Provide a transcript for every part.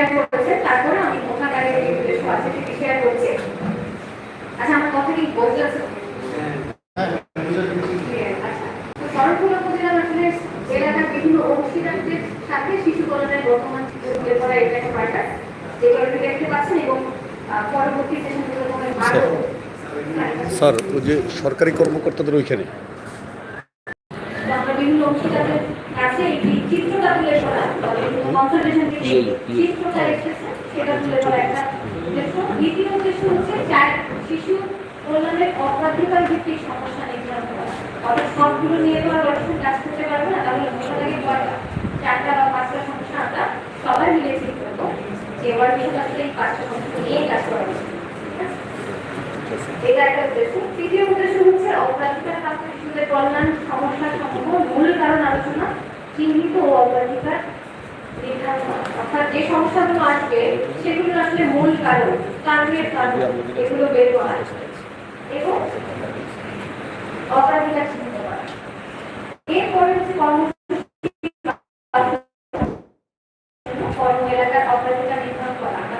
থেকে আছে তারপরে আমি ওখানে আছে সেটি শেয়ার করছি আচ্ছা আমার কথা কি বোঝা যাচ্ছে আচ্ছা তো শরৎপুর উপজেলার আসলে এলাকার বিভিন্ন অংশীদারদের সাথে বর্তমান তুলে ধরা এটা একটা পার্টার যেগুলো আপনি দেখতে পাচ্ছেন এবং পরবর্তী সেশনগুলো স্যার ওই যে সরকারি কর্মকর্তাদের ওইখানে। যে শিশু কল্যাণের অগ্রাধিকার ভিত্তিক সমস্যা নির্ধারণ করা। অর্থাৎ সবগুলো নিয়ে তো আর কাজ করতে পারবে না তাহলে মোটা চারটা বা পাঁচটা সমস্যা আমরা সবাই মিলে ঠিক করব উদ্দেশ্য তৃতীয় উদ্দেশ্য হচ্ছে অগ্রাধিকার সমস্যা মূল কারণ আলোচনা, চিহ্নিত ও অগ্রাধিকার যে সমস্যাগুলো আসবে সেগুলো আসলে মূল কারণ, কারণের কারণ, এগুলো বের করা এবং অগ্রাধিকার চিহ্নিত করা। এরপরে হচ্ছে কর্মসূচি, কর্ম এলাকার অগ্রাধিকার নির্ধারণ করা আমাদের এখানে চার-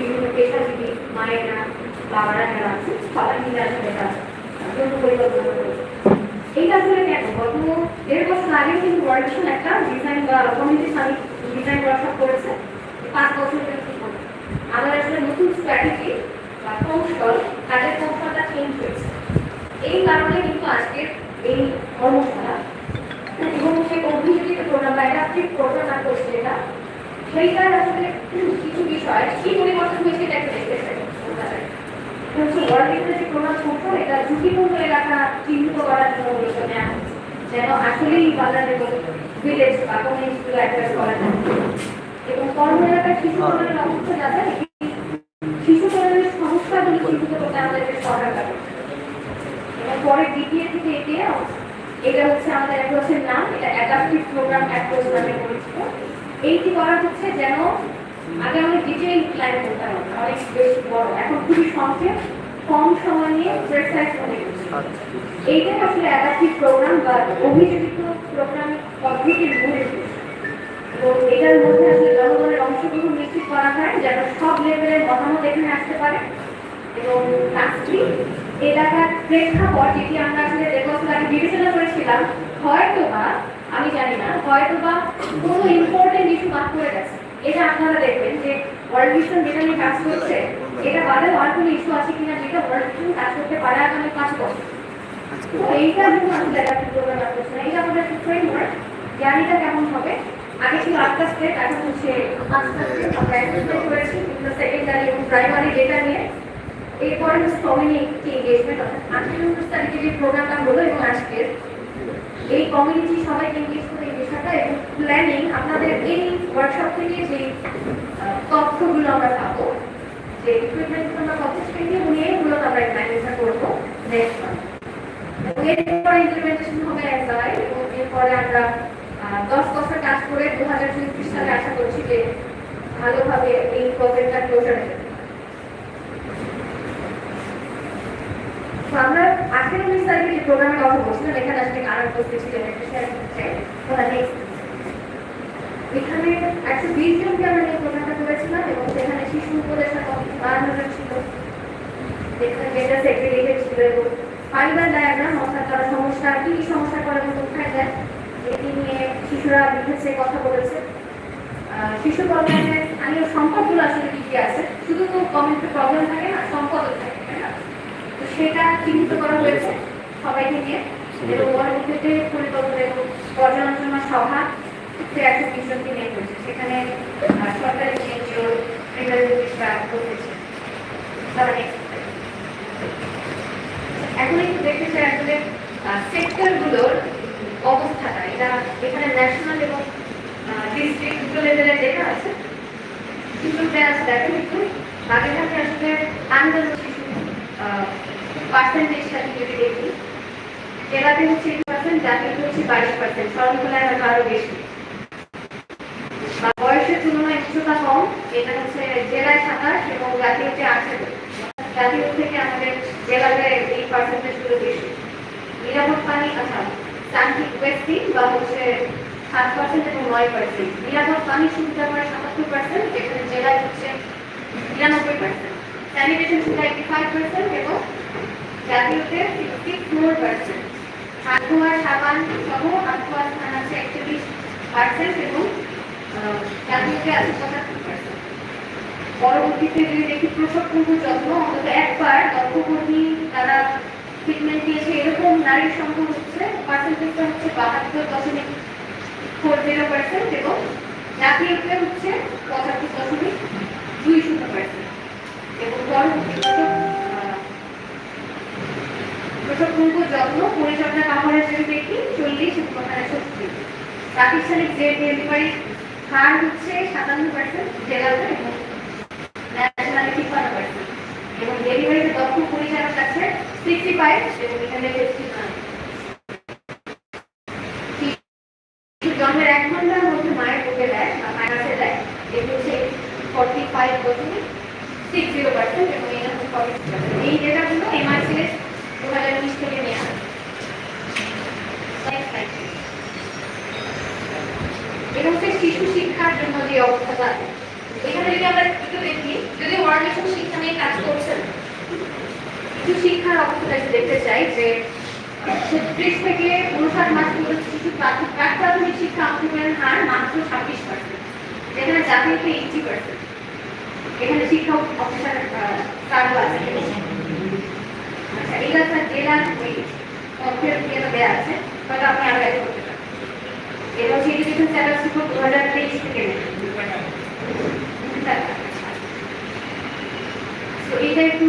বিভিন্ন পেশাজীবী, মায়েরা বাবারা যারা আছেন, সবাই মিলে আসলে এটা পরিকল্পনা করেছে এইটা আসলে কেন? গত দেড় বছর আগে কিন্তু ওয়ার্ল্ড একটা ডিজাইন বা কমিউনিটি সামিট ডিজাইন ওয়ার্কশপ করেছে। পাঁচ বছর আমার আসলে নতুন স্ট্র্যাটেজি বা কৌশল, কাজের কৌশলটা চেঞ্জ হয়েছে। এই কারণে কিন্তু আজকের এই কর্মশালা এবং সেই অভিযোজিত প্রোগ্রাম বা অ্যাডাপটিভ প্রোগ্রাম না করছে যেটা সেইটার আসলে কিছু বিষয়, কি পরিবর্তন হয়েছে এটা একটু দেখতে চাই হচ্ছে যে প্রোগ্রাম কৌশল এটা ঝুঁকিপূর্ণ এলাকা চিহ্নিত করার জন্য মূলত নেওয়া যেন আসলেই বাংলাদেশ ভিলেজ বা কমিউনিটিগুলো অ্যাড্রেস করা যায়। এবং কর্ম এলাকার শিশু কল্যাণের অবস্থা যাতে শিশু কল্যাণের সমস্যাগুলি চিহ্নিত করতে আমাদের যে সহায়তা এবং পরে দ্বিতীয় থেকে এটি এটা হচ্ছে আমাদের অ্যাপ্রোচের নাম এটা অ্যাডাপটিভ প্রোগ্রাম অ্যাপ্রোচ নামে পরিচিত। এইটি করা হচ্ছে যেন আগে অনেক ডিটেইল প্ল্যান করতাম আমরা, অনেক বেশি বড়। এখন খুবই সংক্ষেপ। কম সময় প্রেসাইজ মনে এইটাই আসলে অ্যাডাপটিভ প্রোগ্রাম বা অভিযোজিত প্রোগ্রাম পদ্ধতির মূল এবং এটার মধ্যে আসলে জনগণের অংশগ্রহণ নিশ্চিত করা হয় যেন সব লেভেলের মতামত এখানে আসতে পারে। এবং লাস্টলি এলাকার প্রেক্ষাপট যেটি আমরা আসলে বছর আগে বিবেচনা করেছিলাম হয়তো বা আমি জানি না হয়তো বা কোনো ইম্পর্টেন্ট ইস্যু বাদ করে গেছে। এটা আপনারা দেখবেন যে ওয়ার্ল্ড ভিশন যেটা নিয়ে কাজ করছে, এটা বাদে আর কোনো ইস্যু আছে কিনা যেটা ওয়ার্ল্ড ভিশন কাজ করতে পারে আগামী পাঁচ বছর তো আগে ছিল আটটা স্টেপ এখন হচ্ছে পাঁচটা আমরা উনিশ তারিখে যে প্রোগ্রামটা হলো এবং আজকের, এই কমিউনিটি সবাইকে এঙ্গেজ করে এই বিষয়টা প্ল্যানিং আপনাদের এই ওয়ার্কশপ থেকে যে তথ্যগুলো আমরা পাবো, যে ইকুইপমেন্ট আমরা আমরা এই প্ল্যানিংটা করব নেক্সট মান্থ এবং এরপরে ইমপ্লিমেন্টেশন হবে এসআই এবং আমরা দশ বছর কাজ করে দু হাজার চৌত্রিশ সালে আশা করছি যে ভালোভাবে এই প্রজেক্টটা ক্লোজার বলছিলাম, এখানে প্রোগ্রামটা করেছিলাম এবং শিশু ছিল। ফাইবার তারা সমস্যা, কি সমস্যা করে এবং কোথায় যায় এটি নিয়ে শিশুরা লিখেছে, কথা বলেছে। শিশু স্থানীয় সম্পদগুলো আসলে কি কি আছে? শুধু তো কমিউনিটি প্রবলেম থাকে না থাকে, তাই না? তো সেটা চিহ্নিত করা হয়েছে সবাইকে নিয়ে। এবং পরবর্তীতে পরিকল্পনা এবং পর্যালোচনা সভা একশো নিয়ে করছে সেখানে সরকারি এনজিও তারা এখন একটু চাই আসলে এটা এখানে ন্যাশনাল এবং ডিস্ট্রিক্ট দুটো লেভেলের ডেটা আছে। কিন্তু আছে দেখেন একটু। আগে থাকে আসলে আন্ডার শিশু পার্সেন্টেজটা যদি দেখি। জেলাতে হচ্ছে এইট পার্সেন্ট জাতিতে হচ্ছে বাইশ পার্সেন্ট শহরতলায় হয়তো আরও বেশি। বয়সের তুলনায় উচ্চতা কম। এটা হচ্ছে জেলায় সাতাশ এবং জাতীয়তে আঠারো জাতীয় থেকে আমাদের জেলাতে এই পার্সেন্টেজগুলো বেশি। নিরাপদ পানি আচ্ছা। যান্ত্রিক ব্যক্তি বা হচ্ছে সাত পার্সেন্ট এবং নয় পার্সেন্ট নিরাপদ পানি সুবিধা করে সাতাত্তর পার্সেন্ট যেখানে জেলায় হচ্ছে নিরানব্বই পার্সেন্ট স্যানিটেশন সুবিধা এইটি ফাইভ পার্সেন্ট এবং জাতীয়তে সিক্সটি ফোর পার্সেন্ট হাত ধোয়ার সাবান সহ হাত ধোয়ার স্থান আছে একচল্লিশ পার্সেন্ট এবং জাতীয়তে আছে পঁচাত্তর পার্সেন্ট পরবর্তীতে যদি দেখি প্রসব পূর্ব যত্ন, অন্তত একবার দক্ষকর্মী তারা ট্রিটমেন্ট দিয়েছে, এরকম নারীর সংখ্যা এবং ডেলিভারি হার হচ্ছে সাতান্ন পার্সেন্ট জেলাতে এবং ন্যাশনালি তিপ্পান্ন এবং ডেলিভারিতে দক্ষ পরিচালক আছে সিক্সটি ফাইভ এবং এখানে ফিফটি জন্মের এক ঘণ্টার মধ্যে মায়ের বুকে দেয় বা মায়ের কাছে দেয় এটি হচ্ছে ফর্টি ফাইভ দশমিক সিক্স জিরো পার্সেন্ট এবং এটা হচ্ছে ফর্টি এই ডেটাগুলো এমআরসিএস দু হাজার উনিশ থেকে নেওয়া Next slide, please. এটা হচ্ছে শিশু শিক্ষার জন্য যে অবস্থাটা এখানে যদি আমরা একটু দেখি, যদি ওয়ার্ল্ড মিশন শিক্ষা নিয়ে কাজ করছেন শিশু শিক্ষার অবস্থাটা দেখতে চাই যে, ছত্রিশ থেকে উনষাট মাস পর্যন্ত শিশু প্রাথমিক প্রাথমিক শিক্ষা অংশগ্রহণের হার মাত্র ছাব্বিশ পার্সেন্ট যেখানে জাতীয়তে এইটি পার্সেন্ট এখানে শিক্ষা অফিসার কার্ড আছে। আচ্ছা এটা স্যার জেলার তথ্যের দেওয়া আছে হয়তো আপনি আরও করতে পারেন এটা হচ্ছে এডুকেশন স্ট্যাটাস এটা একটু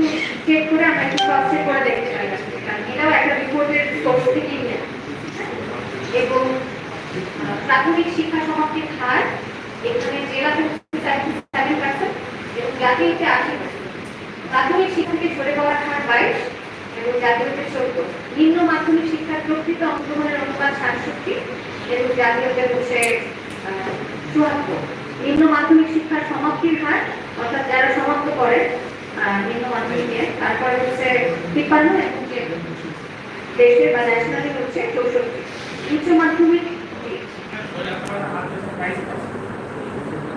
প্রাথমিক শিক্ষা সমাপ্তির হার এখানে জেলাতে সেভেন পার্সেন্ট এবং জাতীয়তে আশি পার্সেন্ট প্রাথমিক শিক্ষা ঝরে পড়ার মাধ্যমিক শিক্ষার প্রকৃত অংশগ্রহণের অনুপাত এবং জাতীয়তে আহ, চুয়াত্তর। নিম্ন মাধ্যমিক শিক্ষার সমাপ্তির হার, অর্থাৎ যারা সমাপ্ত করে নিম্ন মাধ্যমিকে তারপরে হচ্ছে তিপ্পান্ন এবং দেশে বা ন্যাশনালে হচ্ছে চৌষট্টি। উচ্চ মাধ্যমিক